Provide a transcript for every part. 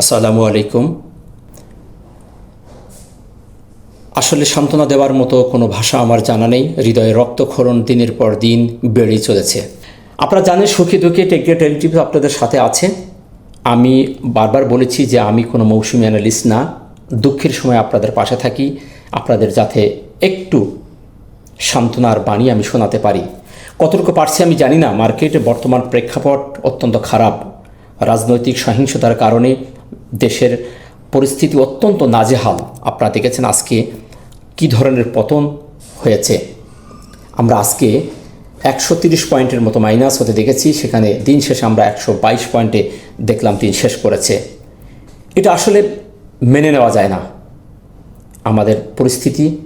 আসসালামু আলাইকুম। আসলে সান্ত্বনা দেওয়ার মতো কোনো ভাষা আমার জানা নেই। হৃদয়ে রক্তক্ষরণ দিনের পর দিন বেড়েই চলেছে। আপনারা জানেন সুখী দুঃখী টেকনিক টেলিটিভ আপনাদের সাথে আছে। আমি বারবার বলেছি যে আমি কোনো মৌসুমি অ্যানালিস্ট না। দুঃখের সময় আপনাদের পাশে থাকি। আপনাদের যাতে একটু সান্ত্বনার বাণী আমি শোনাতে পারি। কতটুকু পারছি আমি জানি না। মার্কেটে বর্তমান প্রেক্ষাপট অত্যন্ত খারাপ। রাজনৈতিক সহিংসতার কারণে দেশের পরিস্থিতি অত্যন্ত নাজেহাল। আপনারা দেখেছেন আজকে কী ধরনের পতন হয়েছে। আমরা আজকে একশো তিরিশ পয়েন্টের মতো মাইনাস হতে দেখেছি, সেখানে দিন শেষে আমরা একশো বাইশ পয়েন্টে দেখলাম দিন শেষ করেছে। এটা আসলে মেনে নেওয়া যায় না। আমাদের পরিস্থিতি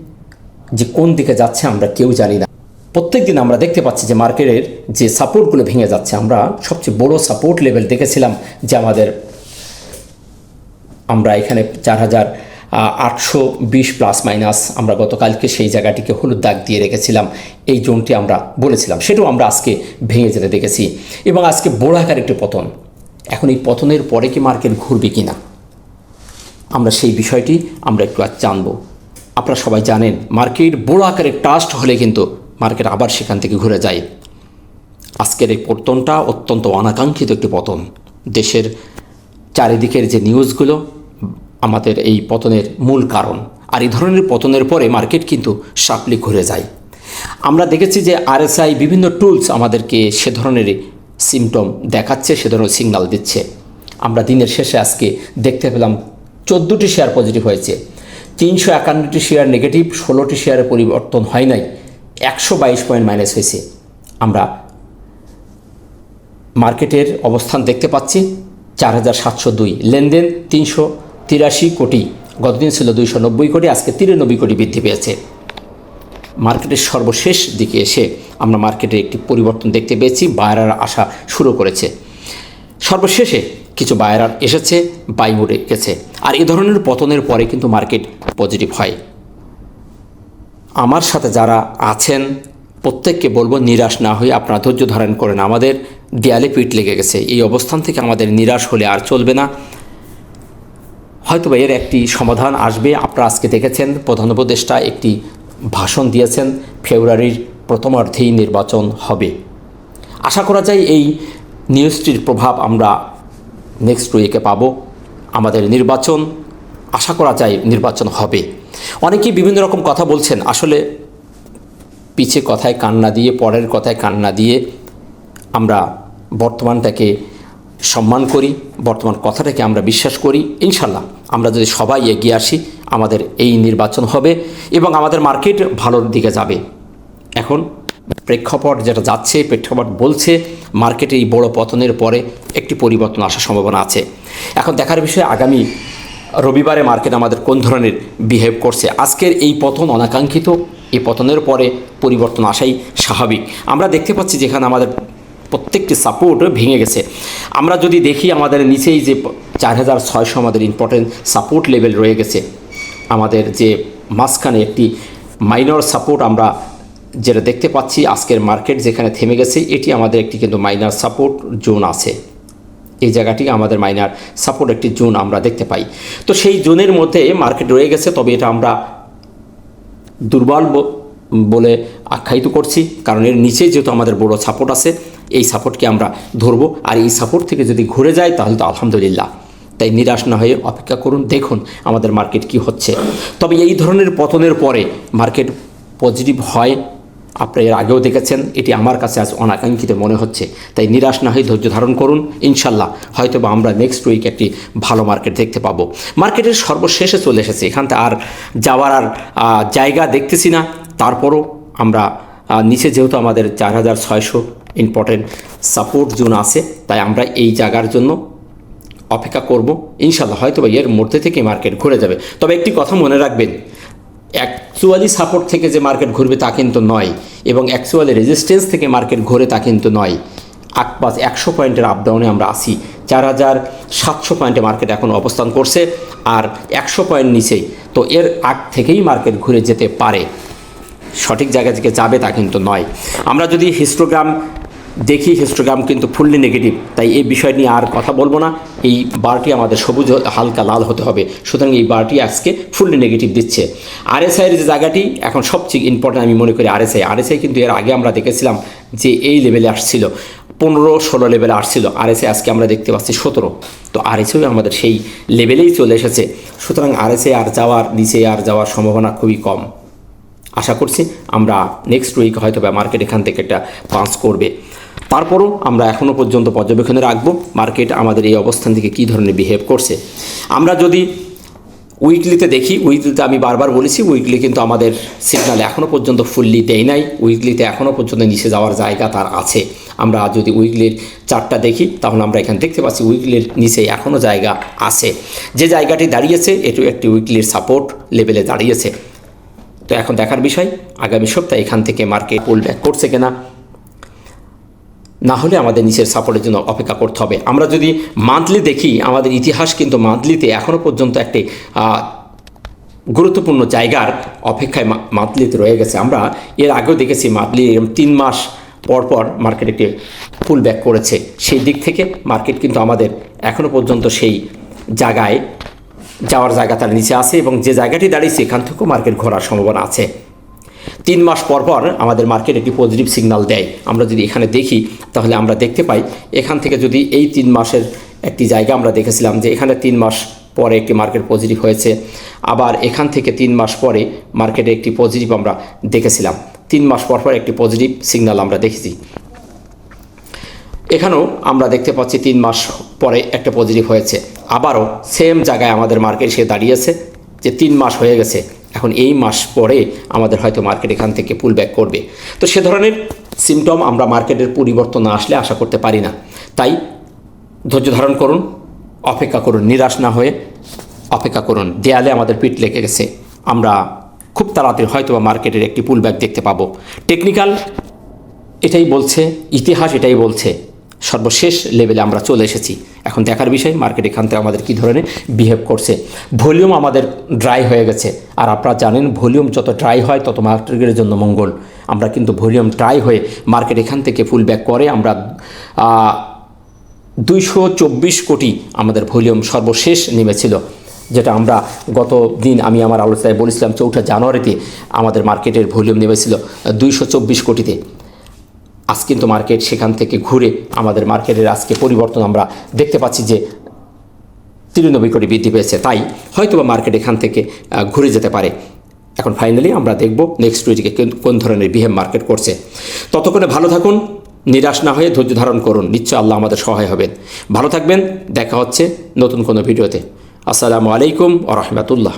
যে কোন দিকে যাচ্ছে আমরা কেউ জানি না। প্রত্যেক দিন আমরা দেখতে পাচ্ছি যে মার্কেটের যে সাপোর্টগুলো ভেঙে যাচ্ছে, আমরা সবচেয়ে বড় সাপোর্ট লেভেল দেখেছিলাম যে আমাদের আমরা এখানে চার হাজার আটশো বিশ প্লাস মাইনাস আমরা গতকালকে সেই জায়গাটিকে হলুদ দাগ দিয়ে রেখেছিলাম। এই জোনটি আমরা বলেছিলাম, সেটাও আমরা আজকে ভেঙে যেতে দেখেছি। এবং আজকে বড় আকার একটি পতন। এখন এই পতনের পরে কি মার্কেট ঘুরবে কি না আমরা সেই বিষয়টি আমরা একটু আজ জানব। আপনারা সবাই জানেন, মার্কেট বড় আকারে টাস্ট হলে কিন্তু মার্কেট আবার সেখান থেকে ঘুরে যায়। আজকের এই পতনটা অত্যন্ত অনাকাঙ্ক্ষিত একটি পতন। দেশের চারিদিকের যে নিউজগুলো আমাদের এই পতনের মূল কারণ। আর এই ধরনের পতনের পরে মার্কেট কিন্তু সাপলি ঘুরে যায়। আমরা দেখেছি যে আরএসআই বিভিন্ন টুলস আমাদেরকে সে ধরনের সিমটম দেখাচ্ছে, সে ধরনের সিগনাল দিচ্ছে। আমরা দিনের শেষে আজকে দেখতে পেলাম চোদ্দোটি শেয়ার পজিটিভ হয়েছে। তিনশো একান্নটি শেয়ার নেগেটিভ, ষোলোটি শেয়ারের পরিবর্তন হয় নাই, একশো বাইশ পয়েন্ট মাইনাস হয়েছে। আমরা মার্কেটের অবস্থান দেখতে পাচ্ছি, চার হাজার সাতশো দুই লেনদেন, তিনশো তিরাশি কোটি, গতদিন ছিল দুইশো নব্বই কোটি, আজকে তিরানব্বই কোটি বৃদ্ধি পেয়েছে। মার্কেটের সর্বশেষ দিকে এসে আমরা মার্কেটে একটি পরিবর্তন দেখতে পেয়েছি, বায়রার আসা শুরু করেছে। সর্বশেষে কিছু বায়রার এসেছে, বাই মোডে গেছে। আর এ ধরনের পতনের পরে কিন্তু মার্কেট পজিটিভ হয়। আমার সাথে যারা আছেন, প্রত্যেককে বলব নিরাশ না হয়ে আপনারা ধৈর্য ধারণ করেন। আমাদের দেয়ালে পিঠ লেগে গেছে। এই অবস্থান থেকে আমাদের নিরাশ হলে আর চলবে না। হয়তো এর একটি সমাধান আসবে। আপনারা আজকে দেখেছেন, প্রধান উপদেষ্টা একটি ভাষণ দিয়েছেন, ফেব্রুয়ারির প্রথমার্ধেই নির্বাচন হবে। আশা করা যায় এই নিউজটির প্রভাব আমরা নেক্সট উইকে পাব। আমাদের নির্বাচন, আশা করা যায় নির্বাচন হবে। অনেকেই বিভিন্ন রকম কথা বলছেন, আসলে পিছে কথায় কান্না দিয়ে, পরের কথায় কান্না দিয়ে আমরা বর্তমানটাকে সম্মান করি, বর্তমান কথাটাকে আমরা বিশ্বাস করি, ইনশাল্লাহ। আমরা যদি সবাই এগিয়ে আসি, আমাদের এই নির্বাচন হবে এবং আমাদের মার্কেট ভালোর দিকে যাবে। এখন প্রেক্ষাপট যেটা যাচ্ছে, প্রেক্ষাপট বলছে, মার্কেটে এই বড় পতনের পরে একটি পরিবর্তন আসার সম্ভাবনা আছে। এখন দেখার বিষয়, আগামী রবিবারে মার্কেট আমাদের কোন ধরনের বিহেভ করছে? আজকের এই পতন অনাকাঙ্ক্ষিত, এই পতনের পরে পরিবর্তন আসাই স্বাভাবিক। আমরা দেখতে পাচ্ছি যেখানে আমাদের প্রত্যেকটি সাপোর্ট ভেঙে গেছে। আমরা যদি দেখি আমাদের নিচেই যে চার হাজার ছয়শো আমাদের ইম্পর্টেন্ট সাপোর্ট লেভেল রয়ে গেছে, আমাদের যে মাঝখানে একটি মাইনর সাপোর্ট আমরা যেটা দেখতে পাচ্ছি, আজকের মার্কেট যেখানে থেমে গেছে, এটি আমাদের একটি কিন্তু মাইনার সাপোর্ট জোন আছে। এই জায়গাটি আমাদের মাইনার সাপোর্ট একটি জোন আমরা দেখতে পাই। তো সেই জোনের মধ্যে মার্কেট রয়ে গেছে, তবে এটা আমরা দুর্বল বলে আখ্যায়িত করছি, কারণ এর নিচে যেহেতু আমাদের বড় সাপোর্ট আছে এই সাপোর্টকে আমরা ধরবো। আর এই সাপোর্ট থেকে যদি ঘুরে যায়, তাহলে তো আলহামদুলিল্লাহ। তাই নিরাশ না হয়ে অপেক্ষা করুন, দেখুন আমাদের মার্কেট কি হচ্ছে। তবে এই ধরনের পতনের পরে মার্কেট পজিটিভ হয়। আপনি এর আগেও দেখেছেন, এটি আমার কাছে আজ অনাকাঙ্ক্ষিত মনে হচ্ছে। তাই নিরাশ না হয়ে ধৈর্য ধারণ করুন, ইনশাল্লাহ। হয়তো বা আমরা নেক্সট উইক একটি ভালো মার্কেট দেখতে পাবো। মার্কেটের সর্বশেষে চলে এসেছে। এখানতে আর যাওয়ার আর জায়গা দেখতেছি না। তারপরও আমরা নিচে যেহেতু আমাদের চার হাজার ছয়শো ইম্পর্টেন্ট সাপোর্ট জোন আছে, তাই আমরা এই জায়গার জন্য অপেক্ষা করব। ইনশাল্লাহ হয়তো বা এর মধ্যে থেকে মার্কেট ঘুরে যাবে। তবে একটি কথা মনে রাখবেন অ্যাকচুয়ালি সাপোর্ট থেকে যে মার্কেট ঘুরবে তা কিন্তু নয়, এবং অ্যাকচুয়ালি রেজিস্ট্যান্স থেকে মার্কেট ঘুরে তা কিন্তু নয়। আট পাঁচ একশো পয়েন্টের আপডাউনে আমরা আসি চার হাজার সাতশো পয়েন্টে মার্কেট এখন অবস্থান করছে, আর একশো পয়েন্ট নিচেই তো এর আগ থেকেই মার্কেট ঘুরে যেতে পারে। সঠিক জায়গা থেকে যাবে তা কিন্তু নয়। আমরা যদি হিস্টোগ্রাম দেখি হিস্টোগ্রাম কিন্তু ফুললি নেগেটিভ তাই এই বিষয় নিয়ে আর কথা বলব না। এই বারটি আমাদের সবুজ হালকা লাল হতে হবে, সুতরাং এই বারটি আজকে ফুললি নেগেটিভ দিচ্ছে। আরএসআইয়ের যে জায়গাটি, এখন সবচেয়ে ইম্পর্টেন্ট আমি মনে করি আরএসআই আরএসআই কিন্তু এর আগে আমরা দেখেছিলাম যে এই লেভেলে আসছিল, পনেরো, ষোলো লেভেলে আসছিল। আরএসআই আজকে আমরা দেখতে পাচ্ছি সতেরো। তো আরএসআই আমাদের সেই লেভেলেই চলে এসেছে। সুতরাং আরএসআই আর যাওয়ার, নিচে আর যাওয়ার সম্ভাবনা খুবই কম। আশা করছি আমরা নেক্সট উইক হয়তো বা মার্কেট এখান থেকে একটা পাস করবে। তারপরও আমরা এখনও পর্যন্ত পর্যবেক্ষণে রাখব মার্কেট আমাদের এই অবস্থান থেকে কী ধরনের বিহেভ করছে। আমরা যদি উইকলিতে দেখি উইকলিতে আমি বারবার বলেছি উইকলি কিন্তু আমাদের সিগনাল এখনও পর্যন্ত ফুললি দেয় নাই উইকলিতে এখনও পর্যন্ত নিচে যাওয়ার জায়গা তার আছে। আমরা যদি উইকলির চারটা দেখি, তাহলে আমরা এখানে দেখতে পাচ্ছি উইকলির নিচে এখনও জায়গা আছে। যে জায়গাটি দাঁড়িয়েছে, এটু একটি উইকলির সাপোর্ট লেভেলে দাঁড়িয়েছে। তো এখন দেখার বিষয়, আগামী সপ্তাহে এখান থেকে মার্কেট পুল ব্যাক করছে কিনা না হলে আমাদের নিচের সাপোর্টের জন্য অপেক্ষা করতে হবে। আমরা যদি মান্থলি দেখি, আমাদের ইতিহাস কিন্তু মান্থলিতে এখনও পর্যন্ত একটি গুরুত্বপূর্ণ জায়গার অপেক্ষায় মান্থলিতে রয়ে গেছে। আমরা এর আগেও দেখেছি এরকম তিন মাস পর পর মার্কেট একটি পুল ব্যাক করেছে। সেই দিক থেকে মার্কেট কিন্তু আমাদের এখনও পর্যন্ত সেই জায়গায় যাওয়ার জায়গা তার নিচে আছে এবং যে জায়গাটি দাঁড়িয়েছে, এখান থেকেও মার্কেট ঘোরার সম্ভাবনা আছে। তিন মাস পর পর আমাদের মার্কেট একটি পজিটিভ সিগনাল দেয়। আমরা যদি এখানে দেখি, তাহলে আমরা দেখতে পাই, এখান থেকে যদি এই তিন মাসের একটি জায়গা আমরা দেখেছিলাম যে এখানে তিন মাস পরে একটি মার্কেট পজিটিভ হয়েছে, আবার এখান থেকে তিন মাস পরে মার্কেটে একটি পজিটিভ আমরা দেখেছিলাম। তিন মাস পর পর একটি পজিটিভ সিগন্যাল আমরা দেখেছি। এখানেও আমরা দেখতে পাচ্ছি তিন মাস পরে একটা পজিটিভ হয়েছে। আবারও সেম জায়গায় আমাদের মার্কেট সে দাঁড়িয়েছে, যে তিন মাস হয়ে গেছে। এখন এই মাস পরে আমাদের হয়তো মার্কেট এখান থেকে পুল ব্যাক করবে। তো সে ধরনের সিমটম আমরা মার্কেটের পরিবর্তন না আসলে আশা করতে পারি না। তাই ধৈর্য ধারণ করুন, অপেক্ষা করুন, নিরাশ না হয়ে অপেক্ষা করুন। দেয়ালে আমাদের পিঠ লেগে গেছে। আমরা খুব তাড়াতাড়ি হয়তো বা মার্কেটের একটি পুল ব্যাক দেখতে পাবো। টেকনিক্যাল এটাই বলছে, ইতিহাস এটাই বলছে। সর্বশেষ লেভেলে আমরা চলে এসেছি। এখন দেখার বিষয় মার্কেট এখান থেকে আমাদের কী ধরনের বিহেভ করছে। ভলিউম আমাদের ড্রাই হয়ে গেছে। আর আপনারা জানেন ভলিউম যত ড্রাই হয়, তত মার্কেটের জন্য মঙ্গল। আমরা কিন্তু ভলিউম ড্রাই হয়ে মার্কেট এখান থেকে ফুল ব্যাক করে আমরা দুইশো চব্বিশ কোটি আমাদের ভলিউম সর্বশেষ নেমেছিল। যেটা আমরা গত দিন আমি আমার আলোচনায় বলেছিলাম, চৌঠা জানুয়ারিতে আমাদের মার্কেটের ভলিউম নেমেছিল দুইশো চব্বিশ কোটিতে। আজ কিন্তু মার্কেট সেখান থেকে ঘুরে আমাদের মার্কেটের আজকে পরিবর্তন আমরা দেখতে পাচ্ছি যে তিরানব্বই কোটি বৃদ্ধি পেয়েছে। তাই হয়তোবা মার্কেট এখান থেকে ঘুরে যেতে পারে। এখন ফাইনালি আমরা দেখব নেক্সট উইকে কোন ধরনের বিহেভ মার্কেট করছে। ততক্ষণে ভালো থাকুন, নিরাশ না হয়ে ধৈর্য ধারণ করুন। নিশ্চয় আল্লাহ আমাদের সহায় হবেন। ভালো থাকবেন, দেখা হচ্ছে নতুন কোনো ভিডিওতে। আসসালামু আলাইকুম ও রহমতুল্লাহ।